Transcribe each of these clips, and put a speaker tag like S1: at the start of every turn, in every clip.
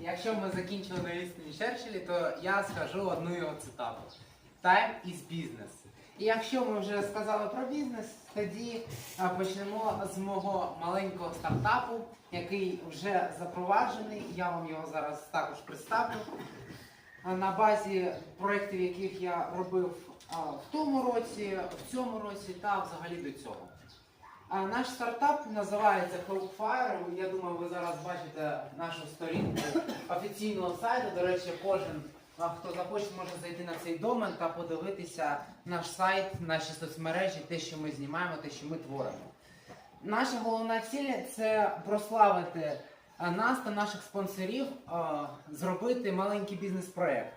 S1: якщо ми закінчили на істині Черчиллі, то я скажу одну його цитату: Time is business. І якщо ми вже сказали про бізнес, тоді почнемо з мого маленького стартапу, який вже запроваджений. Я вам його зараз також представлю. На базі проєктів, яких я робив в тому році, в цьому році та взагалі до цього. Наш стартап називається Hellfire. Я думаю, ви зараз бачите нашу сторінку офіційного сайту. До речі, кожен, хто захоче, може зайти на цей домен та подивитися наш сайт, наші соцмережі, те, що ми знімаємо, те, що ми творимо. Наша головна ціль це прославити нас та наших спонсорів, зробити маленький бізнес-проект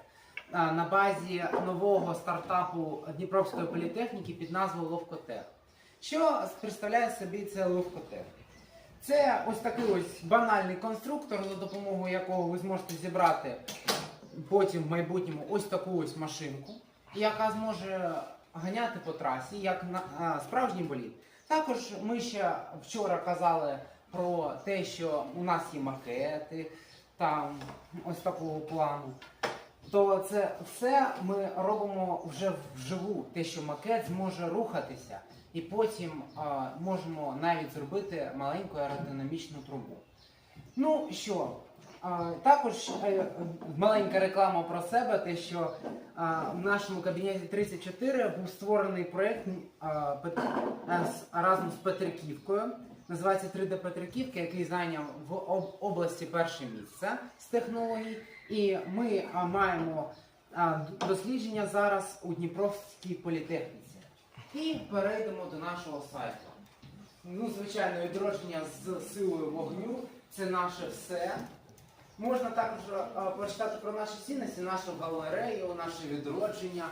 S1: на базі нового стартапу Дніпровської політехніки під назвою Ловкотех. Що представляє собі це Ловкотех? Це ось такий ось банальний конструктор, за допомогою якого ви зможете зібрати потім в майбутньому ось таку ось машинку, яка зможе ганяти по трасі, як на а, справжній болід. Також ми ще вчора казали про те, що у нас є макети, там ось такого плану. То це все ми робимо вже вживу, те, що макет зможе рухатися, і потім а, можемо навіть зробити маленьку аеродинамічну трубу. Ну що, а, також е, маленька реклама про себе, те, що а, в нашому кабінеті 34 був створений проєкт а, Пет- а, разом з Петриківкою. Називається 3D Петриківка, який зайняв в області перше місце з технологій. І ми маємо дослідження зараз у Дніпровській політехніці. І перейдемо до нашого сайту. Ну, звичайно, відродження з силою вогню це наше все. Можна також прочитати про наші цінності, нашу галерею, наше відродження.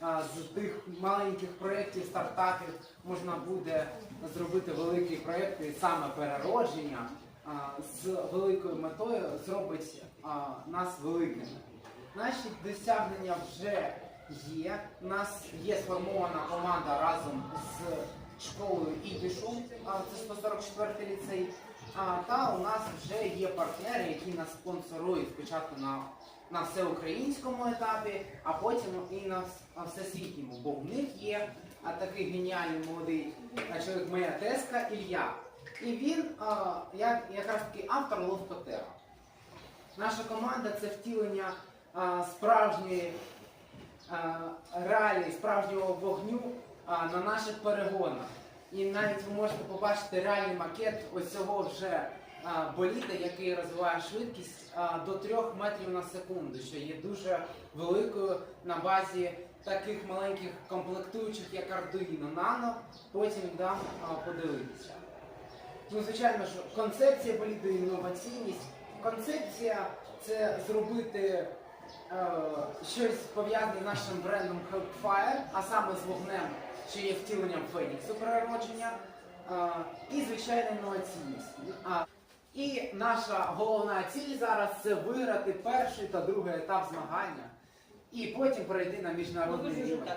S1: З тих маленьких проєктів, стартапів можна буде зробити великий проєкт і саме переродження з великою метою зробить нас великими. Наші досягнення вже є. У нас є сформована команда разом з школою Ідішу, це 144 ліцей. Та у нас вже є партнери, які нас спонсорують спочатку на, на всеукраїнському етапі, а потім і на вс- всесвітньому. Бо в них є а, такий геніальний молодий чоловік моя теска Ілля. І він а, як, якраз таки автор Ловкотера. Наша команда це втілення а, справжньої а, реалії, справжнього вогню а, на наших перегонах. І навіть ви можете побачити реальний макет ось цього вже а, боліда, який розвиває швидкість а, до 3 метрів на секунду, що є дуже великою на базі таких маленьких комплектуючих, як Arduino Nano. Потім дам подивитися. Ну, звичайно ж, концепція боліду інноваційність. Концепція це зробити щось пов'язане з нашим брендом Hellfire, а саме з вогнем, що є втіленням Феніксу переродження, е, і звичайно. А, і наша головна ціль зараз це виграти перший та другий етап змагання, і потім перейти на
S2: Ну,
S1: міжнародний
S2: ви
S1: рівень.